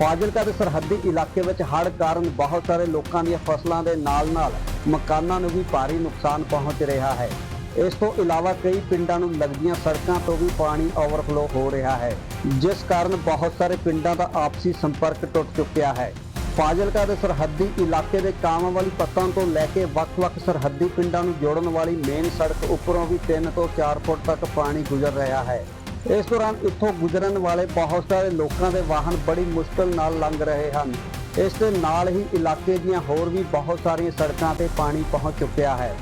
ਫਾਜ਼ਿਲਕਾ ਦੇ ਸਰਹੱਦੀ ਇਲਾਕੇ ਵਿੱਚ ਹੜ੍ਹ ਕਾਰਨ ਬਹੁਤ ਸਾਰੇ ਲੋਕਾਂ ਦੀਆਂ ਫਸਲਾਂ ਦੇ ਨਾਲ-ਨਾਲ ਮਕਾਨਾਂ ਨੂੰ ਵੀ ਭਾਰੀ ਨੁਕਸਾਨ ਪਹੁੰਚ ਰਿਹਾ ਹੈ। ਇਸ ਤੋਂ ਇਲਾਵਾ ਕਈ ਪਿੰਡਾਂ ਨੂੰ ਲੱਗਦੀਆਂ ਸੜਕਾਂ ਤੋਂ ਵੀ ਪਾਣੀ ਓਵਰਫਲੋ ਹੋ ਰਿਹਾ ਹੈ, ਜਿਸ ਕਾਰਨ ਬਹੁਤ ਸਾਰੇ ਪਿੰਡਾਂ ਦਾ ਆਪਸੀ ਸੰਪਰਕ ਟੁੱਟ ਚੁੱਕਿਆ ਹੈ। ਫਾਜ਼ਿਲਕਾ ਦੇ ਸਰਹੱਦੀ ਇਲਾਕੇ ਦੇ ਕਾਵਾਂ ਵਾਲੀ ਪੱਤਾਂ ਤੋਂ ਲੈ ਕੇ ਵੱਖ-ਵੱਖ ਸਰਹੱਦੀ ਪਿੰਡਾਂ ਨੂੰ ਜੋੜਨ ਵਾਲੀ ਮੇਨ ਸੜਕ ਉੱਪਰੋਂ ਵੀ 3 ਤੋਂ 4 ਫੁੱਟ ਤੱਕ ਪਾਣੀ ਗੁਜ਼ਰ ਰਿਹਾ ਹੈ। ਇਸ ਦੌਰਾਨ ਇੱਥੋਂ ਗੁਜ਼ਰਨ ਵਾਲੇ ਬਹੁਤ ਸਾਰੇ ਲੋਕਾਂ ਦੇ ਵਾਹਨ ਬੜੀ ਮੁਸ਼ਕਲ ਨਾਲ ਲੰਘ ਰਹੇ ਹਨ। ਇਸ ਦੇ ਨਾਲ ਹੀ ਇਲਾਕੇ ਦੀਆਂ ਹੋਰ ਵੀ ਬਹੁਤ ਸਾਰੀਆਂ ਸੜਕਾਂ ਤੇ ਪਾਣੀ ਪਹੁੰਚ ਚੁੱਕਿਆ ਹੈ,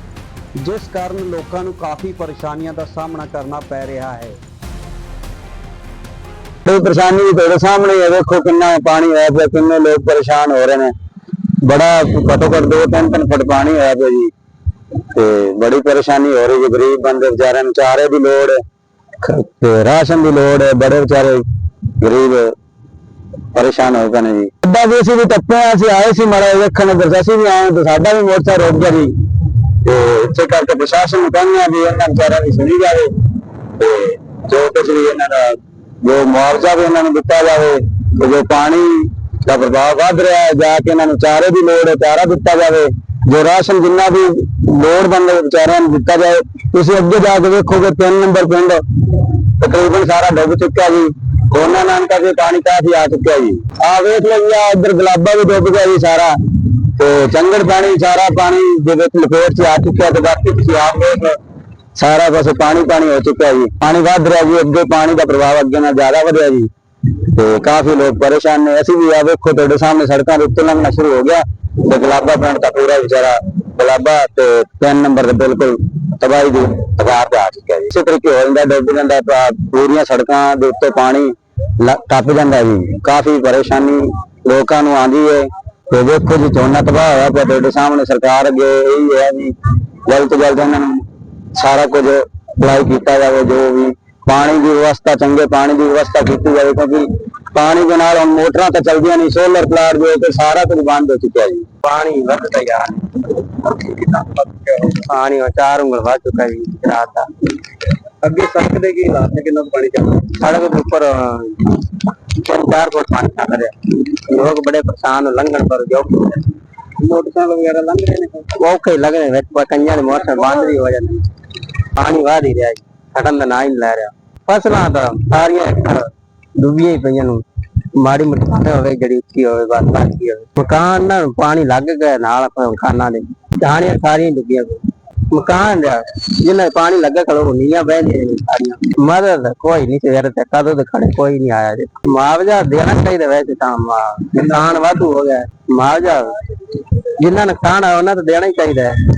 ਜਿਸ ਕਾਰਨ ਲੋਕਾਂ ਨੂੰ ਕਾਫੀ ਪਰੇਸ਼ਾਨੀਆਂ ਦਾ ਸਾਹਮਣਾ ਕਰਨਾ ਪੈ ਰਿਹਾ ਹੈ। ਕੋਈ ਪਰੇਸ਼ਾਨੀ ਤੁਹਾਡੇ ਸਾਹਮਣੇ ਹੈ ਦੇਖੋ ਕਿੰਨਾ ਪਾਣੀ ਹੋਇਆ ਪਿਆ, ਕਿੰਨੇ ਲੋਕ ਪਰੇਸ਼ਾਨ ਹੋ ਰਹੇ ਨੇ। ਬੜਾ ਘੱਟੋ ਘੱਟ ਦੋ ਤਿੰਨ ਤਿੰਨ ਫੁੱਟ ਪਾਣੀ ਹੋਇਆ ਪਿਆ ਜੀ। ਤੇ ਬੜੀ ਪਰੇਸ਼ਾਨੀ ਹੋ ਰਹੀ ਹੈ, ਗਰੀਬ ਬੰਦੇ ਵਿਚਾਰਿਆਂ ਨੂੰ, ਚਾਰੇ ਦੀ ਲੋੜ ਹੈ। ਤੇ ਰਾਸ਼ਨ ਦੀ ਲੋੜ ਹੈ ਬੜੇ ਵਿਚਾਰੇ ਗਰੀਬ ਪਰੇਸ਼ਾਨ ਹੋ ਗਏ ਜੀ। ਅੱਡਾ ਵੀ ਅਸੀਂ ਵੀ ਟੱਪੇ ਹਾਂ, ਅਸੀਂ ਆਏ ਸੀ ਮਾੜਾ ਵੇਖਣ ਅੰਦਰ ਅਸੀਂ ਵੀ ਆਏ ਤੇ ਸਾਡਾ ਵੀ ਮੋਟਰਸਾਈਕਲ ਰੁਕ ਗਿਆ ਜੀ। ਤੇ ਇਸੇ ਕਰਕੇ ਪ੍ਰਸ਼ਾਸਨ ਨੂੰ ਕਹਿੰਦੇ ਆ ਵੀ ਇਹਨਾਂ ਵਿਚਾਰਿਆਂ ਦੀ ਸੁਣੀ ਜਾਵੇ ਤੇ ਜੋ ਕੁਝ ਵੀ ਇਹਨਾਂ ਦਾ ਜੋ ਮੁਆਵਜ਼ਾ ਵੀ ਇਹਨਾਂ ਨੂੰ ਦਿੱਤਾ ਜਾਵੇ ਤੇ ਜੋ ਪਾਣੀ ਦਾ ਪ੍ਰਭਾਵ ਵੱਧ ਰਿਹਾ ਹੈ ਜਾ ਕੇ ਇਹਨਾਂ ਨੂੰ ਚਾਰੇ ਦੀ ਲੋੜ ਹੈ ਚਾਰਾ ਦਿੱਤਾ ਜਾਵੇ। ਜੋ ਰਾਸ਼ਨ ਜਿੰਨਾ ਵੀ ਲੋੜ ਲੋੜਵੰਦ ਵਿਚਾਰਿਆਂ ਨੂੰ ਦਿੱਤਾ ਜਾਵੇ ਤੁਸੀਂ ਅੱਗੇ ਜਾ ਕੇ ਵੇਖੋਗੇ ਤਿੰਨ ਨੰਬਰ ਪਿੰਡ, ਤਕਰੀਬਨ ਸਾਰਾ ਡੁੱਬ ਚੁੱਕਿਆ ਜੀ। ਉਹਨਾਂ ਨਾਮ ਕਰਕੇ ਪਾਣੀ ਕਾਫੀ ਆ ਚੁੱਕਿਆ ਜੀ। ਆ ਵੇਖ ਲਓ ਜੀ, ਆ ਇੱਧਰ ਗੁਲਾਬਾ ਵੀ ਡੁੱਬ ਗਿਆ ਜੀ ਸਾਰਾ। ਤੇ ਚੰਗੜ ਪਾਣੀ, ਸਾਰਾ ਪਾਣੀ ਦੇ ਵਿੱਚ ਲਪੇਟ 'ਚ ਆ ਚੁੱਕਿਆ ਤੇ ਬਾਕੀ ਤੁਸੀਂ ਆਪ ਵੇਖ ਲਓ, ਸਾਰਾ ਪਾਸੇ ਪਾਣੀ ਪਾਣੀ ਹੋ ਚੁੱਕਿਆ ਜੀ। ਪਾਣੀ ਵੱਧ ਰਿਹਾ ਜੀ, ਅੱਗੇ ਪਾਣੀ ਦਾ ਪ੍ਰਭਾਵ ਅੱਗੇ ਨਾਲ ਜ਼ਿਆਦਾ ਵਧਿਆ ਜੀ। ਤੇ ਕਾਫੀ ਲੋਕ ਪਰੇਸ਼ਾਨ ਨੇ। ਅਸੀਂ ਵੀ ਆ ਵੇਖੋ, ਤੁਹਾਡੇ ਸਾਹਮਣੇ ਸੜਕਾਂ ਦੇ ਉੱਤੇ ਲੰਘਣਾ ਸ਼ੁਰੂ ਹੋ ਗਿਆ। ਤੇ ਗੁਲਾਬਾ ਪਿੰਡ ਦਾ ਪੂਰਾ ਵਿਚਾਰਾ ਗੁਲਾਬਾ ਤੇ ਤਿੰਨ ਨੰਬਰ ਦੇ ਬਿਲਕੁਲ ਤਬਾਹੀ ਦੀ ਤਬਾਹ ਤੇ ਆ ਚੁੱਕਿਆ ਜੀ। ਇਸੇ ਤਰੀਕੇ ਹੋ ਜਾਂਦਾ, ਡੁੱਬ ਜਾਂਦਾ ਪੂਰੀਆਂ ਸੜਕਾਂ ਦੇ ਉੱਤੇ ਪਾਣੀ ਟੱਪ ਜਾਂਦਾ ਜੀ। ਕਾਫੀ ਪਰੇਸ਼ਾਨੀ ਲੋਕਾਂ ਨੂੰ ਆਂਦੀ ਹੈ ਤੇ ਵੇਖੋ ਜੀ, ਝੋਨਾ ਤਬਾਹ ਹੋਇਆ ਪਿਆ, ਤੁਹਾਡੇ ਸਾਹਮਣੇ ਸਰਕਾਰ ਅੱਗੇ ਇਹੀ ਹੈ ਵੀ ਜਲਦ ਤੋਂ ਜਲਦ ਇਹਨਾਂ ਨੂੰ ਸਾਰਾ ਕੁਝ ਅਪਲਾਈ ਕੀਤਾ ਜਾਵੇ, ਜੋ ਵੀ ਪਾਣੀ ਦੀ ਵਿਵਸਥਾ, ਚੰਗੇ ਪਾਣੀ ਦੀ ਵਿਵਸਥਾ ਕੀਤੀ ਜਾਵੇ, ਕਿਉਂਕਿ ਪਾਣੀ ਦੇ ਨਾਲ ਹੁਣ ਮੋਟਰਾਂ ਤਾਂ ਚੱਲਦੀਆਂ ਨਹੀਂ ਸੋਲਰ ਪਲਾਂਟ ਜੋ ਤੇ ਸਾਰਾ ਕੁਝ ਬੰਦ ਹੋ ਚੁੱਕਿਆ ਜੀ। ਪਾਣੀ ਵੱਧਦਾ ਯਾਰ ਪਾਣੀ ਉਹ ਚਾਰ ਉਂਗਲ ਵੱਧ ਚੁੱਕਾ ਜੀ ਰਾਤ ਦਾ। ਅੱਗੇ ਸੜਕ ਦੇ ਕੀ ਹਾਲਾਤ ਨੇ? ਕਿੰਨਾ ਪਾਣੀ ਚੱਲ ਸੜਕ ਦੇ ਉੱਪਰ ਚਾਰ ਫੁੱਟ ਪਾਣੀ ਚੱਲ ਰਿਹਾ। ਲੋਕ ਬੜੇ ਪਰੇਸ਼ਾਨ ਹੋ ਲੰਘਣ ਪਰ ਜੋ ਮੋਟਰਸਾਈਕਲ ਵਗੈਰਾ ਲੰਘ ਰਹੇ ਨੇ? ਔਖੇ ਲੱਗ ਰਹੇ ਵਿੱਚ ਕੰਜਾਂ ਦੇ ਮੋਟਰਸਾਈਕਲ ਬੰਦ ਵੀ ਹੋ ਜਾਂਦੇ। ਪਾਣੀ ਵਾਹ ਹੀ ਰਿਹਾ ਜੀ ਹਟਣ ਦਾ ਨਾਂ ਹੀ ਲੈ ਰਿਹਾ। ਫਸਲਾਂ ਤਾਂ ਸਾਰੀਆਂ ਇੱਧਰ ਡੁੱਬੀਆਂ ਹੀ ਪਈਆਂ ਨੂੰ। ਮਾੜੀ ਮੋਟੀ ਫਸਲ ਹੋਵੇ ਜਿਹੜੀ ਉੱਚੀ ਹੋਵੇ ਬਸ ਬਾਕੀ ਹੋਵੇ। ਮਕਾਨ ਨਾਲ ਪਾਣੀ ਲੱਗ ਗਿਆ ਨਾਲ ਆਪਣੇ ਮਕਾਨਾਂ ਦੇ। ਢਾਣੀਆਂ ਸਾਰੀਆਂ ਡੁੱਬੀਆਂ ਪਈਆਂ। ਮਕਾਨ ਦਾ, ਜਿੰਨਾ ਪਾਣੀ ਲੱਗਾ ਖਲੋ ਨੀਆਂ ਬਹਿ ਨੇ ਸਾਰੀਆਂ। ਮਦਦ ਕੋਈ ਨਹੀਂ ਸਵੇਰ ਤੇ ਕਦੋਂ ਦੇ ਖੜੇ, ਕੋਈ ਨਹੀਂ ਆਇਆ ਜੀ। ਮੁਆਵਜ਼ਾ ਦੇਣਾ ਚਾਹੀਦਾ ਵੈਸੇ ਤਾਂ ਮਾ- ਨੁਕਸਾਨ ਵਾਧੂ ਹੋ ਗਿਆ। ਮੁਆਵਜ਼ਾ